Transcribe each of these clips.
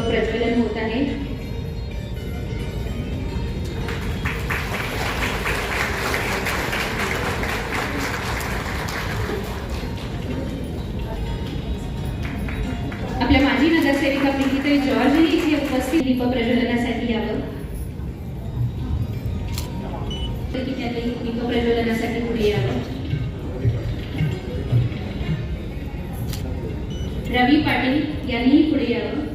प्रज्वलन होत आहे. आपल्या माजी नगरसेविका प्रीतीताई जॉर्जही इथे उपस्थित दीप प्रज्वलनासाठी यावं. तर की त्यांनी दीप प्रज्वलनासाठी पुढे यावं. रवी पाटील यांनीही पुढे यावं.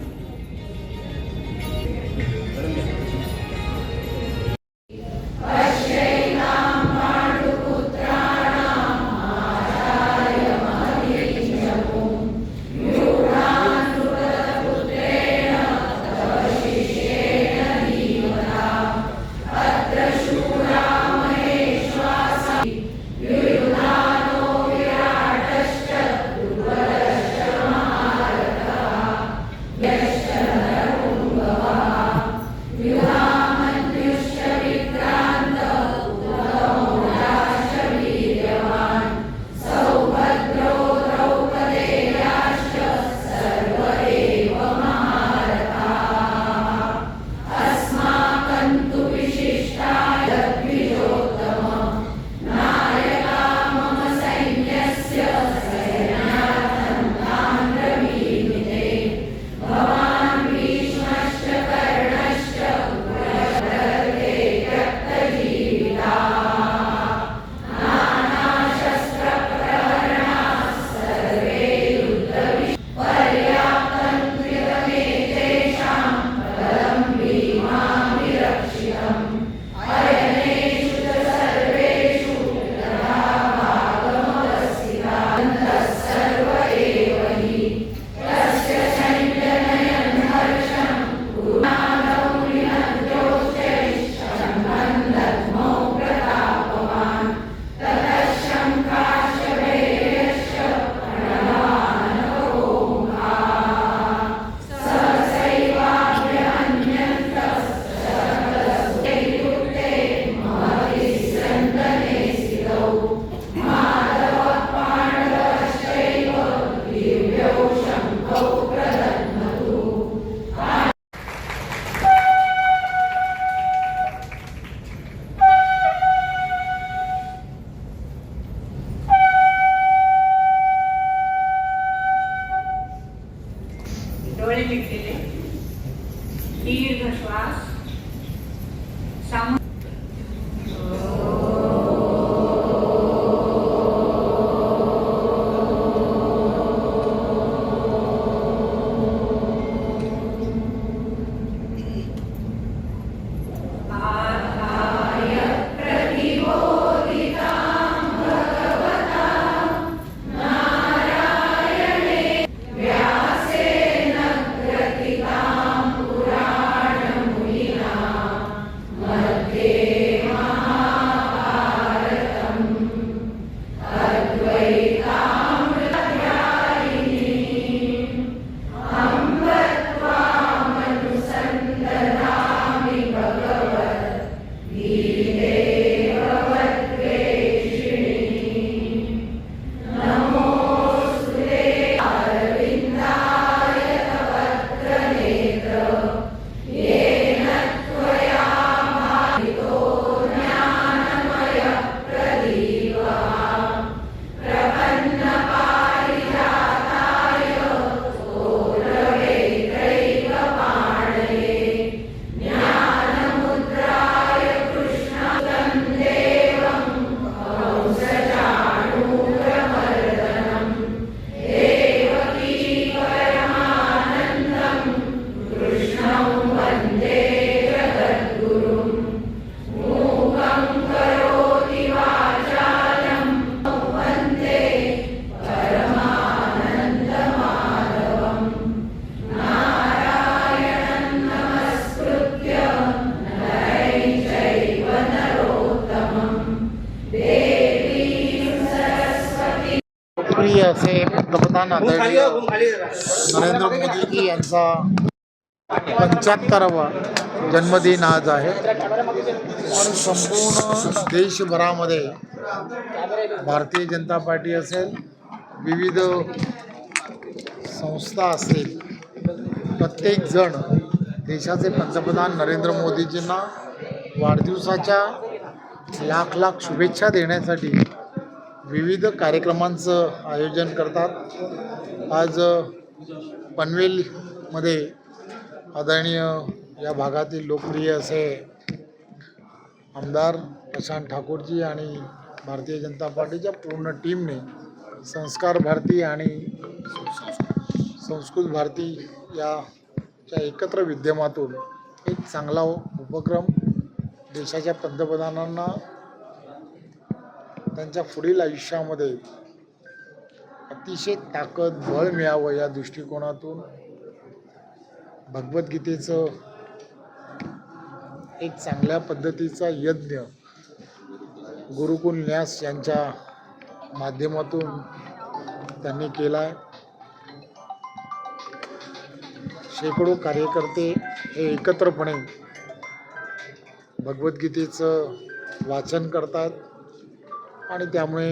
डोळे मिटलेले दीर्घ श्वास साम असे पंतप्रधान आदरणीय नरेंद्र मोदीजी यांचा पंच्याहत्तरावा जन्मदिन आज आहे. संपूर्ण देशभरामध्ये भारतीय जनता पार्टी असेल विविध संस्था असेल प्रत्येक जण देशाचे पंतप्रधान नरेंद्र मोदीजींना वाढदिवसाच्या लाख लाख शुभेच्छा देण्यासाठी विविध कार्यक्रमांचं आयोजन करतात. आज पनवेलमध्ये आदरणीय या भागातील लोकप्रिय असे आमदार प्रशांत ठाकूरजी आणि भारतीय जनता पार्टीच्या पूर्ण टीमने संस्कार भारती आणि संस्कृत भारती याच्या एकत्र विद्यमातून एक चांगला उपक्रम देशाच्या पंतप्रधानांना त्यांच्या पुढील आयुष्यामध्ये अतिशय ताकद बळ मिळावं या दृष्टिकोनातून भगवद्गीतेचं एक चांगल्या पद्धतीचा यज्ञ गुरुकुल न्यास यांच्या माध्यमातून त्यांनी केला आहे शेकडो कार्यकर्ते हे एकत्रपणे भगवद्गीतेचं वाचन करतात. आणि त्यामुळे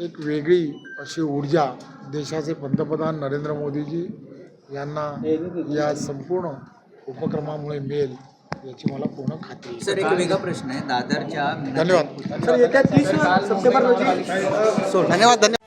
एक वेगळी अशी ऊर्जा देशाचे पंतप्रधान नरेंद्र मोदीजी यांना या संपूर्ण उपक्रमामुळे मिळेल याची मला पूर्ण खात्री आहे. सर एक वेगळा प्रश्न आहे. दादरच्या धन्यवाद. धन्यवाद धन्यवाद.